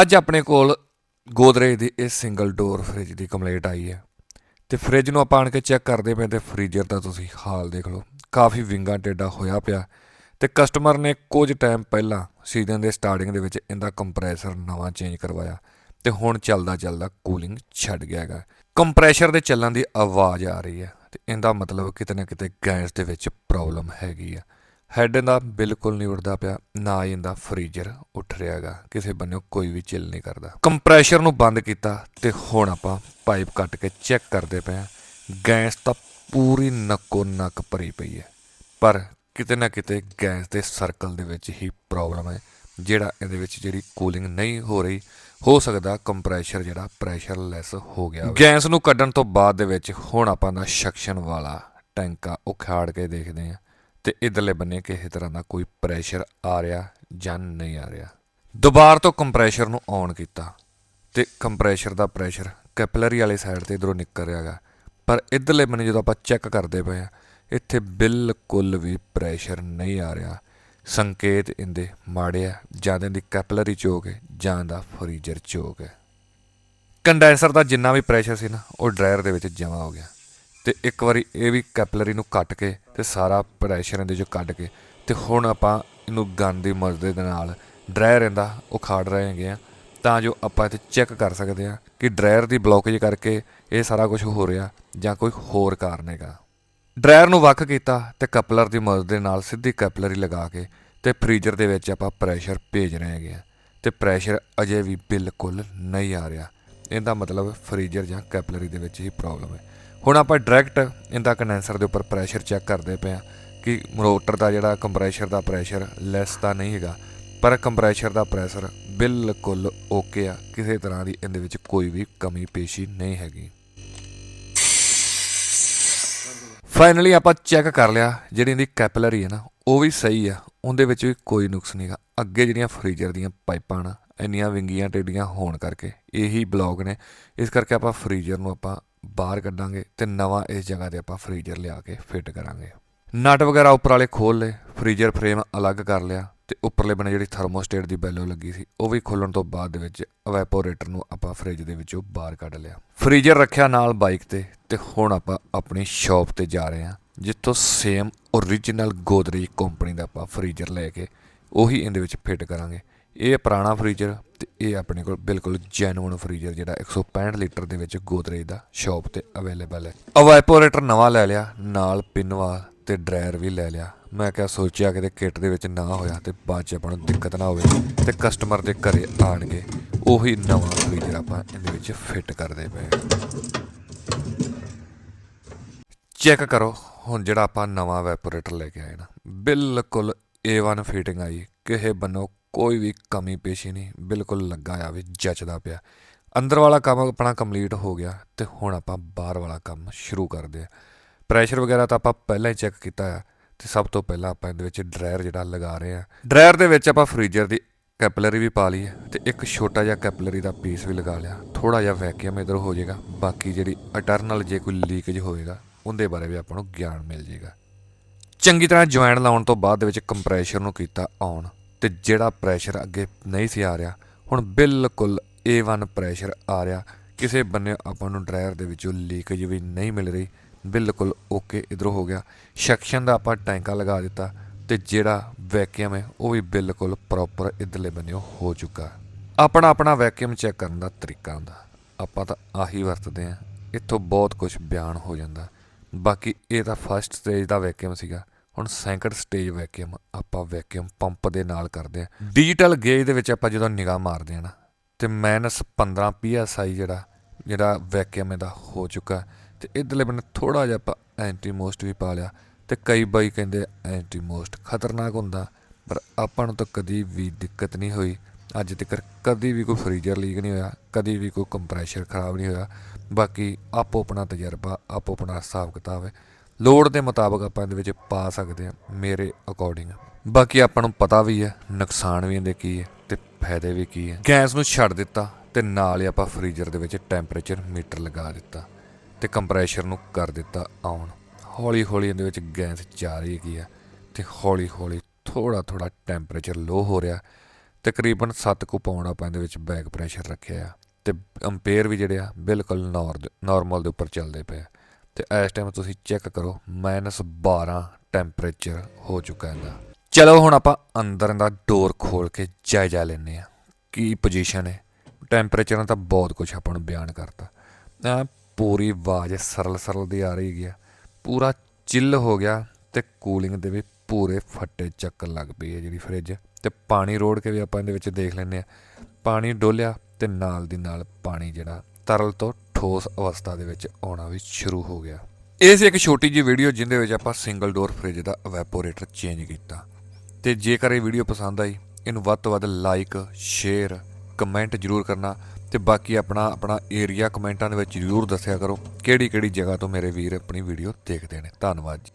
ਅੱਜ ਆਪਣੇ ਕੋਲ ਗੋਦਰੇਜ ਦੀ ਇਹ ਸਿੰਗਲ ਡੋਰ ਫ੍ਰਿਜ ਦੀ ਕੰਪਲੇਂਟ ਆਈ ਹੈ। ਤੇ ਫ੍ਰਿਜ ਨੂੰ ਆਪਾਂ ਆਣ ਕੇ ਚੈੱਕ ਕਰਦੇ ਪਏ ਤੇ ਫ੍ਰੀਜ਼ਰ ਦਾ ਤੁਸੀਂ ਹਾਲ ਦੇਖ ਲਓ। ਕਾਫੀ ਵਿੰਗਾ ਟੇਡਾ ਹੋਇਆ ਪਿਆ। ਤੇ ਕਸਟਮਰ ਨੇ ਕੁਝ ਟਾਈਮ ਪਹਿਲਾਂ ਸੀਜ਼ਨ ਦੇ ਸਟਾਰਟਿੰਗ ਦੇ ਵਿੱਚ ਇਹਦਾ ਕੰਪਰੈਸਰ ਨਵਾਂ ਚੇਂਜ ਕਰਵਾਇਆ ਤੇ ਹੁਣ ਚੱਲਦਾ ਚੱਲਦਾ ਕੂਲਿੰਗ ਛੱਡ ਗਿਆ ਹੈਗਾ। ਕੰਪਰੈਸ਼ਰ ਦੇ ਚੱਲਣ ਦੀ ਆਵਾਜ਼ ਆ ਰਹੀ ਹੈ ਤੇ ਇਹਦਾ ਮਤਲਬ ਕਿਤੇ ਨਾ ਕਿਤੇ ਗੈਸ ਦੇ ਵਿੱਚ ਪ੍ਰੋਬਲਮ ਹੈਗੀ ਆ। ਹੈਡ ਦਾ ਬਿਲਕੁਲ ਨਹੀਂ ਉੱਠਦਾ ਪਿਆ, ਨਾ ਹੀ ਇਹਦਾ ਫ੍ਰੀਜ਼ਰ ਉੱਠ ਰਿਹਾਗਾ, ਕਿਸੇ ਬੰਨਿਓ ਕੋਈ ਵੀ ਚਿੱਲ ਨਹੀਂ ਕਰਦਾ। ਕੰਪਰੈਸ਼ਰ ਨੂੰ ਬੰਦ ਕੀਤਾ ਤੇ ਹੁਣ ਆਪਾਂ ਪਾਈਪ ਕੱਟ ਕੇ ਚੈੱਕ ਕਰਦੇ ਪਏ ਹਾਂ, ਗੈਸ ਤਾਂ ਪੂਰੀ ਨੱਕੋ ਨੱਕ ਭਰੀ ਪਈ ਹੈ। ਪਰ ਕਿਤੇ ਨਾ ਕਿਤੇ ਗੈਸ ਦੇ ਸਰਕਲ ਦੇ ਵਿੱਚ ਹੀ ਪ੍ਰੋਬਲਮ ਹੈ, ਜਿਹੜਾ ਇਹਦੇ ਵਿੱਚ ਜਿਹੜੀ ਕੂਲਿੰਗ ਨਹੀਂ ਹੋ ਰਹੀ, ਹੋ ਸਕਦਾ ਕੰਪਰੈਸ਼ਰ ਜਿਹੜਾ ਪ੍ਰੈਸ਼ਰਲੈਸ ਹੋ ਗਿਆ ਗੈਸ ਨੂੰ ਕੱਢਣ ਤੋਂ ਬਾਅਦ ਦੇ ਵਿੱਚ ਹੁਣ ਆਪਾਂ ਦਾ ਸ਼ਕਸ਼ਨ ਵਾਲਾ ਟੈਂਕਾ ਉਖਾੜ ਕੇ ਦੇਖਦੇ ਹਾਂ। ਤੇ ਇਧਰਲੇ ਬੰਨੇ ਕਿਸੇ ਤਰ੍ਹਾਂ ਦਾ ਕੋਈ ਪ੍ਰੈਸ਼ਰ ਆ ਰਿਹਾ ਜਾਂ ਨਹੀਂ ਆ ਰਿਹਾ। ਦੁਬਾਰਾ ਤੋਂ ਕੰਪਰੈਸ਼ਰ ਨੂੰ ਔਨ ਕੀਤਾ ਤੇ ਕੰਪਰੈਸ਼ਰ ਦਾ ਪ੍ਰੈਸ਼ਰ ਕੈਪਲਰੀ ਵਾਲੇ ਸਾਈਡ ਤੇ ਇਧਰੋਂ ਨਿਕਲ ਰਿਹਾਗਾ। ਪਰ ਇਧਰਲੇ ਬੰਨੇ ਜਦੋਂ ਆਪਾਂ ਚੈੱਕ ਕਰਦੇ ਪਏ ਆ ਇੱਥੇ ਬਿਲਕੁਲ ਵੀ ਪ੍ਰੈਸ਼ਰ ਨਹੀਂ ਆ ਰਿਹਾ। ਸੰਕੇਤ ਇਹਦੇ ਮਾੜੇ ਆ, ਜਾਂ ਤਾਂ ਇਹਦੀ ਕੈਪਲਰੀ ਚੋਕ ਹੈ, ਜਾਂ ਦਾ ਫਰੀਜ਼ਰ ਚੋਕ ਹੈ। ਕੰਡੈਂਸਰ ਦਾ ਜਿੰਨਾ ਵੀ ਪ੍ਰੈਸ਼ਰ ਸੀ ਨਾ, ਉਹ ਡਰਾਇਰ ਦੇ ਵਿੱਚ ਜਮਾ ਹੋ ਗਿਆ। ਤੇ ਇੱਕ ਵਾਰੀ ਇਹ ਵੀ ਕੈਪਲਰੀ ਨੂੰ ਕੱਟ ਕੇ ਤੇ ਸਾਰਾ ਪ੍ਰੈਸ਼ਰ ਇਹਦੇ ਚੋਂ ਕੱਢ ਕੇ ਤੇ ਹੁਣ ਆਪਾਂ ਇਹਨੂੰ ਗਨ ਦੀ ਮਦਦ ਦੇ ਨਾਲ ਡਰਾਇਰ ਇਹਦਾ ਉਖਾੜ ਰਹੇ ਹੈਗੇ ਆ। ਤਾਂ ਜੋ ਆਪਾਂ ਇੱਥੇ ਚੈੱਕ ਕਰ ਸਕਦੇ ਆ ਕਿ ਡਰਾਇਰ ਦੀ ਬਲੋਕੇਜ ਕਰਕੇ ਇਹ ਸਾਰਾ ਕੁਝ ਹੋ ਰਿਹਾ ਜਾਂ ਕੋਈ ਹੋਰ ਕਾਰਨ ਹੈਗਾ। ਡਰਾਇਰ ਨੂੰ ਵੱਖ ਕੀਤਾ ਤੇ ਕਪਲਰ ਦੀ ਮਦਦ ਦੇ ਨਾਲ ਸਿੱਧੀ ਕੈਪਲਰੀ ਲਗਾ ਕੇ ਤੇ ਫ੍ਰੀਜ਼ਰ ਦੇ ਵਿੱਚ ਆਪਾਂ ਪ੍ਰੈਸ਼ਰ ਭੇਜ ਰਹੇ ਹੈਗੇ ਆ। ਤੇ ਪ੍ਰੈਸ਼ਰ ਅਜੇ ਵੀ ਬਿਲਕੁਲ ਨਹੀਂ ਆ ਰਿਹਾ। ਇਹਦਾ ਮਤਲਬ ਫ੍ਰੀਜ਼ਰ ਜਾਂ ਕੈਪਲਰੀ ਦੇ ਵਿੱਚ ਹੀ ਪ੍ਰੋਬਲਮ ਹੈ। ਹੁਣ ਆਪਾਂ ਡਾਇਰੈਕਟ ਇਹਦਾ ਕੰਡੈਂਸਰ ਦੇ ਉੱਪਰ ਪ੍ਰੈਸ਼ਰ ਚੈੱਕ ਕਰਦੇ ਪਏ ਆ ਕਿ ਮੋਟਰ ਦਾ ਜਿਹੜਾ ਕੰਪਰੈਸ਼ਰ ਦਾ ਪ੍ਰੈਸ਼ਰ ਲੈਸ ਤਾਂ ਨਹੀਂ ਹੈਗਾ, ਪਰ ਕੰਪਰੈਸ਼ਰ ਦਾ ਪ੍ਰੈਸ਼ਰ ਬਿਲਕੁਲ ਓਕੇ ਆ, ਕਿਸੇ ਤਰ੍ਹਾਂ ਦੀ ਇਹਦੇ ਵਿੱਚ ਕੋਈ ਵੀ ਕਮੀ ਪੇਸ਼ੀ ਨਹੀਂ ਹੈਗੀ। ਫਾਈਨਲੀ ਆਪਾਂ ਚੈੱਕ ਕਰ ਲਿਆ, ਜਿਹੜੀ ਇਹਦੀ ਕੈਪਲਰੀ ਹੈ ਨਾ, ਉਹ ਵੀ ਸਹੀ ਆ, ਉਹਦੇ ਵਿੱਚ ਵੀ ਕੋਈ ਨੁਕਸ ਨਹੀਂਗਾ ਅੱਗੇ ਜਿਹੜੀਆਂ ਫ੍ਰੀਜ਼ਰ ਦੀਆਂ ਪਾਈਪਾਂ ਨਾ, ਇੰਨੀਆਂ ਵਿੰਗੀਆਂ ਟੇਡੀਆਂ ਹੋਣ ਕਰਕੇ ਇਹੀ ਬਲੌਕ ਨੇ। ਇਸ ਕਰਕੇ ਆਪਾਂ ਫ੍ਰੀਜ਼ਰ ਨੂੰ ਆਪਾਂ ਬਾਹਰ ਕੱਢਾਂਗੇ ਤੇ ਨਵਾਂ ਇਸ ਜਗ੍ਹਾ ਤੇ ਆਪਾਂ ਫ੍ਰੀਜ਼ਰ ਲਿਆ ਕੇ ਫਿੱਟ ਕਰਾਂਗੇ। ਨਟ ਵਗੈਰਾ ਉੱਪਰ ਵਾਲੇ ਖੋਲ ਲਏ ਫ੍ਰੀਜ਼ਰ ਫਰੇਮ ਅਲੱਗ ਕਰ ਲਿਆ ਤੇ ਉੱਪਰਲੇ ਬਣੇ ਜਿਹੜੀ ਥਰਮੋਸਟੇਟ ਦੀ ਬੈਲੋ ਲੱਗੀ ਸੀ, ਉਹ ਵੀ ਖੋਲਣ ਤੋਂ ਬਾਅਦ ਦੇ ਵਿੱਚ ਇਵੈਪੋਰੇਟਰ ਨੂੰ ਆਪਾਂ ਫ੍ਰਿਜ ਦੇ ਵਿੱਚੋਂ ਬਾਹਰ ਕੱਢ ਲਿਆ। ਫ੍ਰੀਜ਼ਰ ਰੱਖਿਆ ਨਾਲ ਬਾਈਕ ਤੇ ਤੇ ਹੁਣ ਆਪਾਂ ਆਪਣੀ ਸ਼ਾਪ ਤੇ ਜਾ ਰਹੇ ਹਾਂ, ਜਿੱਥੋਂ ਸੇਮ ਓਰੀਜਨਲ ਗੋਦਰੇਜ ਕੰਪਨੀ ਦਾ ਆਪਾਂ ਫ੍ਰੀਜ਼ਰ ਲੈ ਕੇ ਉਹੀ ਇਹਦੇ ਵਿੱਚ ਫਿੱਟ ਕਰਾਂਗੇ। ਇਹ ਪੁਰਾਣਾ ਫ੍ਰੀਜ਼ਰ ਤੇ ਇਹ ਆਪਣੇ ਕੋਲ ਬਿਲਕੁਲ ਜੈਨੂਇਨ ਫ੍ਰੀਜ਼ਰ ਜਿਹੜਾ 165 ਲੀਟਰ ਦੇ ਵਿੱਚ ਗੋਦਰੇਜ ਦਾ ਸ਼ਾਪ ਤੇ ਅਵੇਲੇਬਲ ਹੈ। ਇਵੈਪੋਰੇਟਰ ਨਵਾਂ ਲੈ ਲਿਆ, ਨਾਲ ਪਿੰਨਵਾ ਤੇ ਡਰਾਇਰ ਵੀ ਲੈ ਲਿਆ। ਮੈਂ ਕਿਹਾ ਸੋਚਿਆ ਕਿਤੇ ਕਿੱਟ ਦੇ ਵਿੱਚ ਨਾ ਹੋਇਆ ਤੇ ਬਾਅਦ ਚ ਆਪਾਂ ਨੂੰ ਦਿੱਕਤ ਨਾ ਹੋਵੇ ਤੇ ਕਸਟਮਰ ਦੇ ਘਰੇ ਆਣ ਉਹੀ ਨਵਾਂ ਫ੍ਰੀਜ਼ਰ ਆਪਾਂ ਇਹਦੇ ਵਿੱਚ ਫਿੱਟ ਕਰਦੇ ਪਏ ਚੈੱਕ ਕਰੋ, ਹੁਣ ਜਿਹੜਾ ਆਪਾਂ ਨਵਾਂ ਵੈਪੋਰੇਟਰ ਲੈ ਕੇ ਆਏ ਨਾ, ਬਿਲਕੁਲ A1 ਫਿਟਿੰਗ ਆਈ। ਕਿਸੇ ਬੰਨੋ ਕੋਈ ਵੀ ਕਮੀ ਪੇਸ਼ੀ ਨਹੀਂ, ਬਿਲਕੁਲ ਲੱਗਾ ਆ ਵੀ ਜੱਚਦਾ ਪਿਆ। ਅੰਦਰ ਵਾਲਾ ਕੰਮ ਆਪਣਾ ਕੰਪਲੀਟ ਹੋ ਗਿਆ ਤੇ ਹੁਣ ਆਪਾਂ ਬਾਹਰ ਵਾਲਾ ਕੰਮ ਸ਼ੁਰੂ ਕਰਦੇ ਆ। ਪ੍ਰੈਸ਼ਰ ਵਗੈਰਾ ਤਾਂ ਆਪਾਂ ਪਹਿਲਾਂ ਹੀ ਚੈੱਕ ਕੀਤਾ ਆ ਤੇ ਸਭ ਤੋਂ ਪਹਿਲਾਂ ਆਪਾਂ ਇਹਦੇ ਵਿੱਚ ਡਰਾਇਰ ਜਿਹੜਾ ਲਗਾ ਰਹੇ ਆ। ਡਰਾਇਰ ਦੇ ਵਿੱਚ ਆਪਾਂ ਫ੍ਰੀਜ਼ਰ ਦੀ ਕੈਪਲਰੀ ਵੀ ਪਾ ਲਈ ਹੈ ਤੇ ਇੱਕ ਛੋਟਾ ਜਿਹਾ ਕੈਪਲਰੀ ਦਾ ਪੀਸ ਵੀ ਲਗਾ ਲਿਆ। ਥੋੜਾ ਜਿਹਾ ਵੈਕਿਊਮ ਇਧਰ ਹੋ ਜਾਏਗਾ, ਬਾਕੀ ਜਿਹੜੀ ਅਟਰਨਲ ਜੇ ਕੋਈ ਲੀਕੇਜ ਹੋਏਗਾ, ਉਹਦੇ ਬਾਰੇ ਵੀ ਆਪਾਂ ਨੂੰ ਗਿਆਨ ਮਿਲ ਜਾਏਗਾ। ਚੰਗੀ ਤਰ੍ਹਾਂ ਜੁਆਇਨ ਲਾਉਣ ਤੋਂ ਬਾਅਦ ਦੇ ਵਿੱਚ ਕੰਪਰੈਸ਼ਰ ਨੂੰ ਕੀਤਾ ਔਨ ਤੇ ਜਿਹੜਾ ਪ੍ਰੈਸ਼ਰ ਅੱਗੇ ਨਹੀਂ ਸੀ ਆ ਰਿਹਾ, ਹੁਣ ਬਿਲਕੁਲ A1 ਪ੍ਰੈਸ਼ਰ ਆ ਰਿਹਾ। ਕਿਸੇ ਬੰਨੇ ਆਪਾਂ ਨੂੰ ਡਰਾਇਰ ਦੇ ਵਿੱਚੋਂ ਲੀਕੇਜ ਵੀ ਨਹੀਂ ਮਿਲ ਰਹੀ। ਬਿਲਕੁਲ ਓਕੇ ਇਧਰ ਹੋ ਗਿਆ। ਸੈਕਸ਼ਨ ਦਾ ਆਪਾਂ ਟੈਂਕਾ ਲਗਾ ਦਿੱਤਾ ਤੇ ਜਿਹੜਾ ਵੈਕਿਊਮ ਹੈ, ਉਹ ਵੀ ਬਿਲਕੁਲ ਪ੍ਰੋਪਰ ਇਧਰਲੇ ਬੰਨਿਓ ਹੋ ਚੁੱਕਾ। ਆਪਣਾ ਆਪਣਾ ਵੈਕਿਊਮ ਚੈੱਕ ਕਰਨ ਦਾ ਤਰੀਕਾ ਹੁੰਦਾ। ਆਪਾਂ ਤਾਂ ਆਹੀ ਵਰਤਦੇ ਆ ਇੱਥੋਂ ਬਹੁਤ ਕੁਝ ਬਿਆਨ ਹੋ ਜਾਂਦਾ। ਬਾਕੀ ਇਹ ਤਾਂ ਫਸਟ ਸਟੇਜ ਦਾ ਵੈਕਿਊਮ ਸੀਗਾ। ਹੁਣ ਸੈਂਕੜ ਸਟੇਜ ਵੈਕਿਊਮ ਆਪਾਂ ਵੈਕਿਊਮ ਪੰਪ ਦੇ ਨਾਲ ਕਰਦੇ ਆ ਡਿਜੀਟਲ ਗੇਜ ਦੇ ਵਿੱਚ ਆਪਾਂ ਜਦੋਂ ਨਿਗਾਹ ਮਾਰਦੇ ਆ ਨਾ, ਤੇ ਮਾਈਨਸ 15 psi ਜਿਹੜਾ ਜਿਹੜਾ ਵੈਕਿਊਮ ਇਹਦਾ ਹੋ ਚੁੱਕਾ ਤੇ ਇਧਰਲੇ ਬੰਨੇ ਥੋੜਾ ਜਿਹਾ ਆਪਾਂ ਐਂਟੀ ਮੋਸਟ ਵੀ ਪਾ ਲਿਆ, ਤੇ ਕਈ ਬਾਈ ਕਹਿੰਦੇ ਐਂਟੀ ਮੋਸਟ ਖਤਰਨਾਕ ਹੁੰਦਾ, ਪਰ ਆਪਾਂ ਨੂੰ ਤਾਂ ਕਦੀ ਵੀ ਦਿੱਕਤ ਨਹੀਂ ਹੋਈ। ਅੱਜ ਤੱਕ ਕਦੀ ਵੀ ਕੋਈ ਫ੍ਰੀਜ਼ਰ ਲੀਕ ਨਹੀਂ ਹੋਇਆ, ਕਦੀ ਵੀ ਕੋਈ ਕੰਪਰੈਸ਼ਰ ਖਰਾਬ ਨਹੀਂ ਹੋਇਆ। ਬਾਕੀ ਆਪੋ ਆਪਣਾ ਤਜਰਬਾ, ਆਪੋ ਆਪਣਾ ਹਿਸਾਬ ਕਿਤਾਬ ਹੈ। ਲੋੜ ਦੇ ਮੁਤਾਬਕ ਆਪਾਂ ਇਹਦੇ ਵਿੱਚ ਪਾ ਸਕਦੇ ਹਾਂ ਮੇਰੇ ਅਕੋਰਡਿੰਗ ਬਾਕੀ ਆਪਾਂ ਨੂੰ ਪਤਾ ਵੀ ਹੈ, ਨੁਕਸਾਨ ਵੀ ਇਹਦੇ ਕੀ ਹੈ ਤੇ ਫਾਇਦੇ ਵੀ ਕੀ ਹੈ। ਗੈਸ ਨੂੰ ਛੱਡ ਦਿੱਤਾ ਤੇ ਨਾਲ ਹੀ ਆਪਾਂ ਫ੍ਰੀਜ਼ਰ ਦੇ ਵਿੱਚ ਟੈਂਪਰੇਚਰ ਮੀਟਰ ਲਗਾ ਦਿੱਤਾ ਤੇ ਕੰਪਰੈਸ਼ਰ ਨੂੰ ਕਰ ਦਿੱਤਾ ਆਨ ਹੌਲੀ ਹੌਲੀ ਇਹਦੇ ਵਿੱਚ ਗੈਸ ਜਾ ਰਹੀ ਹੈਗੀ ਆ ਤੇ ਹੌਲੀ ਹੌਲੀ ਥੋੜਾ ਥੋੜਾ ਟੈਂਪਰੇਚਰ ਲੋ ਹੋ ਰਿਹਾ। ਤਕਰੀਬਨ 7 ਕੁ ਪਾਉਣ ਆਪਾਂ ਇਹਦੇ ਵਿੱਚ ਬੈਕ ਪ੍ਰੈਸ਼ਰ ਰੱਖਿਆ ਆ ਤੇ ਅੰਪੇਅਰ ਵੀ ਜਿਹੜੇ ਆ ਬਿਲਕੁਲ ਨਾਰਮਲ ਦੇ ਉੱਪਰ ਚੱਲਦੇ ਪਏ ਆ। ਤੇ ਇਸ ਟਾਈਮ ਤੁਸੀਂ ਚੈੱਕ ਕਰੋ -12 ਟੈਂਪਰੇਚਰ ਹੋ ਚੁੱਕਾ ਇਹਦਾ। ਚਲੋ ਹੁਣ ਆਪਾਂ ਅੰਦਰ ਦਾ ਡੋਰ ਖੋਲ ਕੇ ਜਾਇਜ਼ਾ ਲੈਨੇ ਆ ਕੀ ਪੋਜੀਸ਼ਨ ਹੈ? ਟੈਂਪਰੇਚਰ ਤਾਂ ਬਹੁਤ ਕੁਝ ਆਪਾਂ ਨੂੰ ਬਿਆਨ ਕਰਤਾ। ਆ ਪੂਰੀ ਆਵਾਜ਼ ਸਰਲ ਸਰਲ ਦੀ ਆ ਰਹੀ ਹੈ ਪੂਰਾ ਚਿੱਲ ਹੋ ਗਿਆ ਤੇ ਕੂਲਿੰਗ ਦੇ ਵੀ ਪੂਰੇ ਫੱਟੇ ਚੱਕਣ ਲੱਗ ਪਈ ਹੈ ਜਿਹੜੀ ਫ੍ਰਿਜ ਤੇ ਪਾਣੀ ਰੋੜ ਕੇ ਵੀ ਆਪਾਂ ਇਹਦੇ ਵਿੱਚ ਦੇਖ ਲੈਂਦੇ ਆ ਪਾਣੀ ਡੋਲਿਆ ਤੇ ਨਾਲ ਦੀ ਨਾਲ ਪਾਣੀ ਜਿਹੜਾ ਤਰਲ ਤੋਂ ਠੋਸ ਅਵਸਥਾ ਦੇ ਵਿੱਚ ਆਉਣਾ ਵੀ ਸ਼ੁਰੂ ਹੋ ਗਿਆ। ਇਹ ਸੀ ਇੱਕ ਛੋਟੀ ਜਿਹੀ ਵੀਡੀਓ ਜਿੰਦੇ ਵਿੱਚ ਆਪਾਂ ਸਿੰਗਲ ਡੋਰ ਫ੍ਰਿਜ ਦਾ ਇਵੈਪੋਰੇਟਰ ਚੇਂਜ ਕੀਤਾ। ਤੇ ਜੇਕਰ ਇਹ ਵੀਡੀਓ ਪਸੰਦ ਆਈ, ਇਹਨੂੰ ਵੱਧ ਤੋਂ ਵੱਧ ਲਾਈਕ ਸ਼ੇਅਰ ਕਮੈਂਟ ਜਰੂਰ ਕਰਨਾ ਤੇ ਬਾਕੀ ਆਪਣਾ ਆਪਣਾ ਏਰੀਆ ਕਮੈਂਟਾਂ ਦੇ ਵਿੱਚ ਜਰੂਰ ਦੱਸਿਆ ਕਰੋ ਕਿਹੜੀ ਕਿਹੜੀ ਜਗ੍ਹਾ ਤੋਂ ਮੇਰੇ ਵੀਰ ਆਪਣੀ ਵੀਡੀਓ ਦੇਖਦੇ ਨੇ। ਧੰਨਵਾਦ ਜੀ।